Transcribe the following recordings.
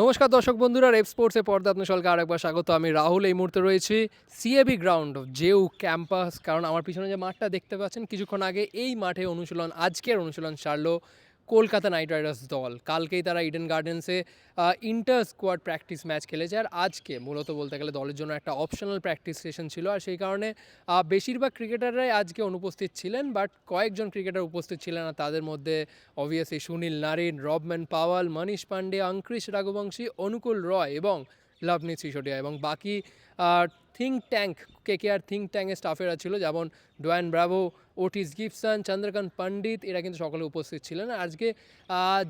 নমস্কার দর্শক বন্ধুরা, রেপ স্পোর্টসে পর্দা আপনার সকলকে আরেকবার স্বাগত। আমি রাহুল, এই মুহূর্তে রয়েছি সিএবি গ্রাউন্ড জেউ ক্যাম্পাস। কারণ আমার পিছনে যে মাঠটা দেখতে পাচ্ছেন, কিছুক্ষণ আগে এই মাঠে অনুশীলন, আজকের অনুশীলন সারলো কলকাতা নাইট রাইডার্স দল। কালকেই তারা ইডেন গার্ডেন্সে ইন্টার স্কোয়াড প্র্যাকটিস ম্যাচ খেলেছে। আর আজকে মূলত বলতে গেলে দলের জন্য একটা অপশনাল প্র্যাকটিস সেশন ছিল। আর সেই কারণে বেশিরভাগ ক্রিকেটাররাই আজকে অনুপস্থিত ছিলেন বাট কয়েকজন ক্রিকেটার উপস্থিত ছিলেন আর তাদের মধ্যে obviously Sunil Narine Rovman Powell, Manish Pandey Angkrish Raghuvanshi, Anukul Roy এবং লভনীত সিসোডিয়া এবং বাকি think tank K K R think ট্যাঙ্কের স্টাফেরা ছিল, যেমন Dwayne Bravo Otis Gibson Chandrakant Pandit, এরা কিন্তু সকলে উপস্থিত ছিলেন। আজকে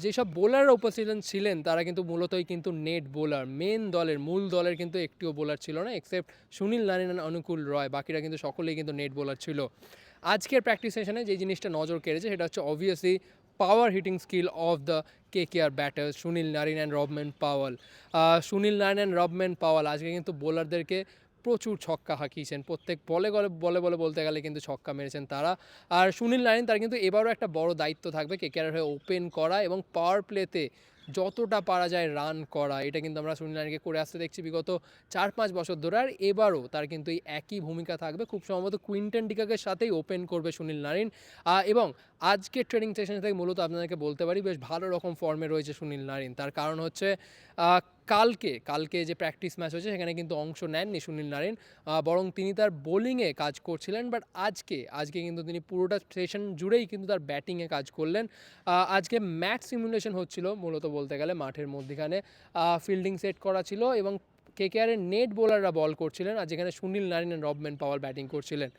যেসব বোলাররা উপস্থিত ছিলেন, তারা কিন্তু মূলতই কিন্তু নেট বোলার মেন দলের, মূল দলের কিন্তু একটিও বোলার ছিল না except Sunil Narine Anukul Roy. বাকিরা কিন্তু সকলেই কিন্তু নেট বোলার ছিল। আজকের প্র্যাকটিস সেশনে যে জিনিসটা নজর কেড়েছে, সেটা হচ্ছে obviously power hitting skill of the K K R batter Sunil Narine and Rovman Powell Sunil Narine and Rovman Powell আজকে কিন্তু বোলারদেরকে প্রচুর ছক্কা হাঁকিয়েছেন। প্রত্যেক বলে বলে বলে বলে বলতে গেলে কিন্তু ছক্কা মেরেছেন তারা। আর সুনীল নারিন তার কিন্তু এবারও একটা বড় দায়িত্ব থাকবে কে কে আর হয়ে ওপেন করা এবং পাওয়ার প্লেতে যতটা পারা যায় রান করা। এটা কিন্তু আমরা সুনীল নারিনকে করে আসতে দেখছি বিগত চার পাঁচ বছর ধরে। আর এবারও তার কিন্তু এই একই ভূমিকা থাকবে। খুব সম্ভবত কুইন্টন ডিকাকের সাথেই ওপেন করবে সুনীল নারিন এবং আজকের ট্রেনিং সেশন থেকে মূলত আপনাদেরকে বলতে পারি, বেশ ভালো রকম ফর্মে রয়েছে সুনীল নারিন তার কারণ হচ্ছে কালকে কালকে যে প্র্যাকটিস ম্যাচ হয়েছে সেখানে কিন্তু অংশ নেননি সুনীল নারায়ণ বরং তিনি তার বোলিংয়ে কাজ করছিলেন বাট আজকে আজকে কিন্তু তিনি পুরোটা সেশন জুড়েই কিন্তু তার ব্যাটিংয়ে কাজ করলেন। আজকে ম্যাচ সিমুলেশন হচ্ছিল, মূলত বলতে গেলে মাঠের মধ্যেখানে ফিল্ডিং সেট করা ছিল এবং কেকেআরের নেট বোলাররা বল করছিলেন আর যেখানে Sunil Narine and Rovman Powell batting করছিলেন।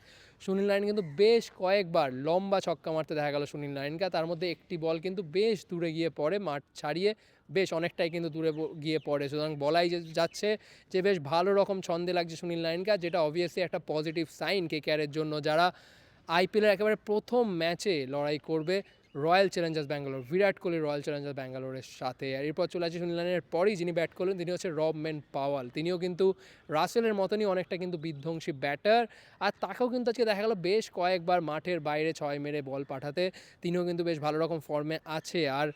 সুনীল নারিন কিন্তু বেশ কয়েকবার লম্বা ছক্কা মারতে দেখা গেল সুনীল নারিনকে তার মধ্যে একটি বল কিন্তু বেশ দূরে গিয়ে পড়ে, মাঠ ছাড়িয়ে বেশ অনেকটাই কিন্তু দূরে গিয়ে পড়ে। সুতরাং বলাই যাচ্ছে যে বেশ ভালো রকম ছন্দে লাগছে সুনীল নারিনকে যেটা অবভিয়াসলি একটা পজিটিভ সাইন কেকেআরের জন্য। যারা আইপিএলের একেবারে প্রথম ম্যাচে লড়াই করবে Royal Challengers Bangalore, Virat Kohli Royal Challengers ব্যাঙ্গালোরের সাথে। আর এরপর চলে আসছে সুনীল নারিনের পরেই যিনি ব্যাট করলেন, তিনি হচ্ছে রবম্যান পাওয়াল। তিনিও কিন্তু রাসেলের মতনই অনেকটা কিন্তু বিধ্বংসী ব্যাটার আর তাকেও কিন্তু আজকে দেখা গেল বেশ কয়েকবার মাঠের বাইরে ছয় মেরে বল পাঠাতে। তিনিও কিন্তু বেশ ভালো রকম ফর্মে আছে। আর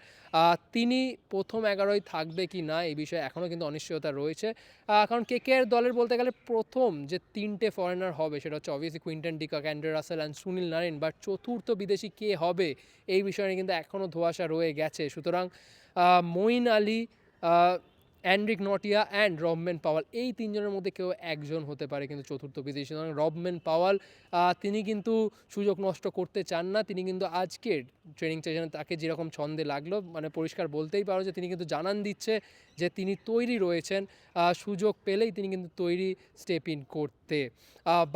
তিনি প্রথম এগারোয় থাকবে কি না, এই বিষয়ে এখনও কিন্তু অনিশ্চয়তা রয়েছে। কারণ কে কে দলের বলতে গেলে প্রথম যে তিনটে ফরেনার হবে, সেটা হচ্ছে obviously Quinton de Kock Andre Russell and Sunil Narine বা চতুর্থ বিদেশি কে হবে, এই বিষয়ে নিয়ে কিন্তু এখনও ধোয়াশা রয়ে গেছে। সুতরাং Moeen Ali Anrich Nortje and Rovman Powell. এই তিনজনের মধ্যে কেউ একজন হতে পারে কিন্তু চতুর্থ বিদেশি সুতরাং রবম্যান পাওয়াল তিনি কিন্তু সুযোগ নষ্ট করতে চান না। তিনি কিন্তু আজকের ট্রেনিং সেশনে তাকে যেরকম ছন্দে লাগল মানে পরিষ্কার বলতেই পারো যে তিনি কিন্তু জানান দিচ্ছে যে তিনি তৈরি রয়েছেন সুযোগ পেলেই তিনি কিন্তু তৈরি স্টেপ ইন করতে।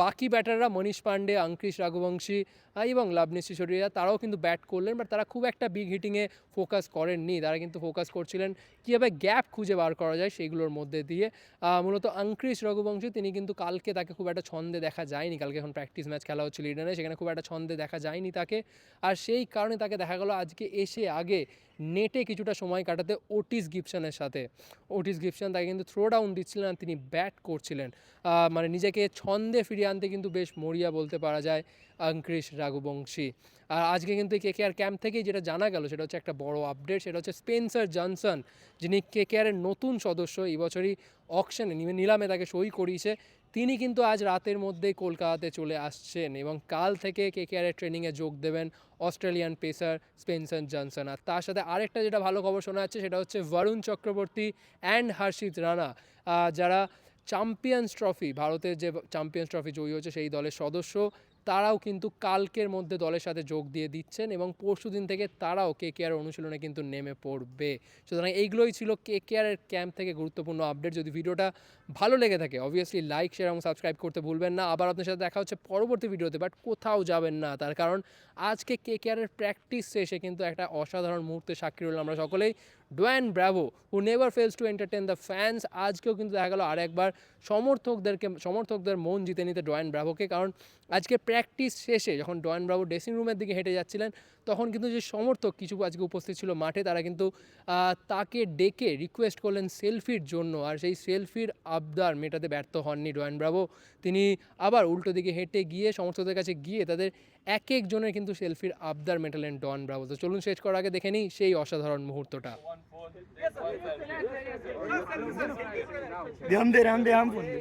বাকি ব্যাটাররা মনীষ পান্ডে অঙ্কৃশ রাঘুবংশী এবং লাভনী সিসোডিয়া তারাও কিন্তু ব্যাট করলেন, বাট তারা খুব একটা বিগ হিটিংয়ে ফোকাস করেননি। তারা কিন্তু ফোকাস করছিলেন কীভাবে গ্যাপ খুঁজে বার করা যায় সেইগুলোর মধ্যে দিয়ে। মূলত আংক্রিস রঘুবংশী, তিনি কিন্তু কালকে তাকে খুব একটা ছন্দে দেখা যায়নি। কালকে এখন প্র্যাকটিস ম্যাচ খেলা হচ্ছিল ইডেনে সেখানে খুব একটা ছন্দে দেখা যায়নি তাকে। আর সেই কারণে তাকে দেখা গেল আজকে এসে আগে নেটে কিছুটা সময় কাটাতে ওটিস গিপসনের সাথে। ওটিস গিপসন তাকে কিন্তু থ্রো ডাউন দিচ্ছিলেন আর তিনি ব্যাট করছিলেন। মানে নিজেকে ছন্দে ফিরিয়ে আনতে কিন্তু বেশ মরিয়া বলতে পারা যায় অঙ্কৃশ রাঘুবংশী। আর আজকে কিন্তু কে কে আর ক্যাম্প থেকেই যেটা জানা গেল সেটা হচ্ছে একটা বড় আপডেট সেটা হচ্ছে স্পেন্সার জনসন যিনি কে কে আরের নতুন সদস্য, এই বছরই অকশনে নিলামে তাকে সই করিয়েছে। তিনি কিন্তু আজ রাতের মধ্যেই কলকাতাতে চলে আসছেন এবং কাল থেকে কে কে আরের ট্রেনিংয়ে যোগ দেবেন অস্ট্রেলিয়ান পেসার স্পেন্সন জনসন। আর তার সাথে আরেকটা যেটা ভালো খবর শোনা যাচ্ছে, সেটা হচ্ছে বরুণ চক্রবর্তী অ্যান্ড হর্ষিত রানা যারা চ্যাম্পিয়ন্স ট্রফি ভারতের যে চ্যাম্পিয়ন্স ট্রফি জয়ী হয়েছে সেই দলের সদস্য তারাও কিন্তু কালকের মধ্যে দলের সাথে যোগ দিয়ে দিচ্ছেন এবং পরশু দিন থেকে তারাও কে কে আর অনুশীলনে কিন্তু নেমে পড়বে। সুতরাং এইগুলোই ছিল কে কে আর ক্যাম্প থেকে গুরুত্বপূর্ণ আপডেট যদি ভিডিওটা ভালো লেগে থাকে অবভিয়াসলি লাইক শেয়ার এবং সাবস্ক্রাইব করতে ভুলবেন না। আবার আপনার সাথে দেখা হচ্ছে পরবর্তী ভিডিওতে বাট কোথাও যাবেন না তার কারণ আজকে কে কে আরের প্র্যাকটিস শেষে কিন্তু একটা অসাধারণ মুহূর্তে সাক্ষী রইলাম আমরা সকলেই। Dwayne Bravo who never fails to entertain the fans আজকেও কিন্তু দেখা গেল আর একবার সমর্থকদেরকে, সমর্থকদের মন জিতে নিতে ডোয়ান ব্রাভোকে। কারণ আজকে প্র্যাকটিস শেষে যখন ডোয়ান ব্রাভো ড্রেসিং রুমের দিকে হেঁটে যাচ্ছিলেন, তখন কিন্তু যে সমর্থক কিছু আজকে উপস্থিত ছিল মাঠে, তারা কিন্তু তাকে ডেকে রিকোয়েস্ট করলেন সেলফির জন্য। আর সেই সেলফির আবদার মেটাতে ব্যর্থ হননি ডোয়ান ব্রাভো। তিনি আবার উল্টো দিকে হেঁটে গিয়ে সমর্থকদের কাছে গিয়ে তাদের এক একজনের কিন্তু সেলফির আবদার মেটালেন ডন ব্রাভো। তো চলুন শেষ করার আগে দেখে নিই সেই অসাধারণ মুহূর্তটা। ध्यान दे ध्यान दे हम फोन दे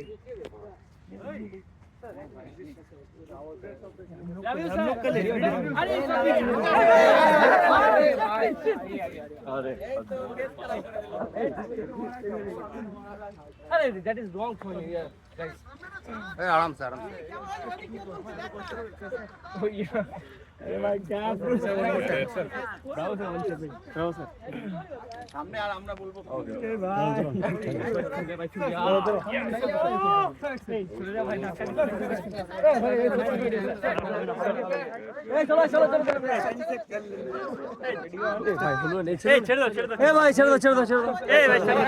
हम लोग का ले आराम से आराम से अरे भाई क्या সামনে আর আমরা বলব भाई ছেড়ে দাও ছেড়ে দাও।